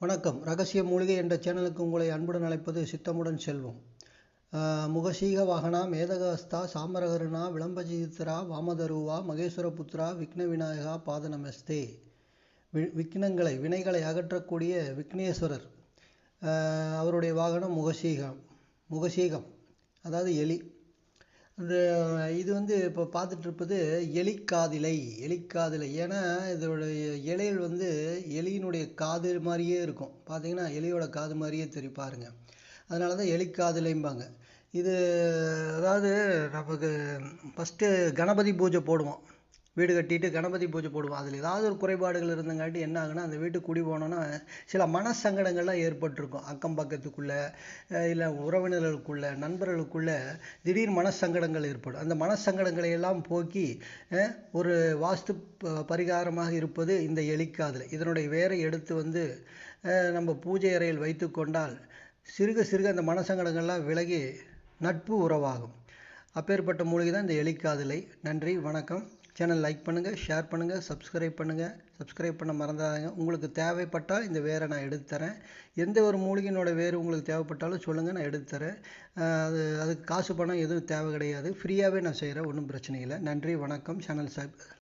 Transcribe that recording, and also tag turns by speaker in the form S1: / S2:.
S1: வணக்கம். ரகசிய மூலிகை என்ற சேனலுக்கு உங்களை அன்புடன் அழைப்பது சித்தமுடன் செல்வம். முகசீக வாகனா மேதகஸ்தா சாமரகருணா விளம்பஜித்ரா வாமதருவா மகேஸ்வரபுத்ரா விக்ன விநாயகா பாதநமஸ்தே. வி விக்னங்களை வினைகளை அகற்றக்கூடிய விக்னேஸ்வரர். அவருடைய வாகனம் முகசீகம். முகசீகம். அதாவது எலி. இந்த இது வந்து இப்போ பார்த்துட்டு இருப்பது எலிக்காதிலை எலிக்காதிலை. ஏன்னா இதோடைய இலைகள் வந்து எலியினுடைய காது மாதிரியே இருக்கும். பார்த்தீங்கன்னா எலியோட காது மாதிரியே தெரியும் பாருங்க. அதனால தான் எலிக்காதிலைம்பாங்க. இது அதாவது நமக்கு ஃபஸ்ட்டு கணபதி பூஜை போடுவோம். வீடு கட்டிட்டு கணபதி பூஜை போடுவோம். அதில் ஏதாவது ஒரு குறைபாடுகள் இருந்தங்காட்டி என்ன ஆகுனா அந்த வீட்டுக்கு குடி போனோன்னா சில மனசங்கடங்கள்லாம் ஏற்பட்டிருக்கும். அக்கம் பக்கத்துக்குள்ளே இல்லை உறவினர்களுக்குள்ள நண்பர்களுக்குள்ளே திடீர் மனசங்கடங்கள் ஏற்படும். அந்த மனசங்கடங்களை எல்லாம் போக்கி ஒரு வாஸ்து ப- பரிகாரமாக இருப்பது இந்த எலிக்காதல். இதனுடைய வேரை எடுத்து வந்து நம்ம பூஜை அறையில் வைத்து கொண்டால் சிறுக சிறுக அந்த மனசங்கடங்கள்லாம் விலகி நட்பு உறவாகும். அப்பேற்பட்ட மூலிகை தான் இந்த எலிக்காதலை. நன்றி வணக்கம். சேனல் லைக் பண்ணுங்கள் ஷேர் பண்ணுங்கள் சப்ஸ்கிரைப் பண்ணுங்கள் சப்ஸ்கிரைப் பண்ண மறந்துடாதீங்க. உங்களுக்கு தேவைப்பட்டால் இந்த வேரை நான் எடுத்து தரேன். எந்த ஒரு மூலிகையினோட வேர் உங்களுக்கு தேவைப்பட்டாலும் சொல்லுங்கள் நான் எடுத்து தரேன். அது அதுக்கு காசு பணம் எதுவும் தேவை கிடையாது. ஃப்ரீயாகவே நான் செய்கிறேன் ஒன்றும் பிரச்சனை இல்லை. நன்றி வணக்கம். Channel sub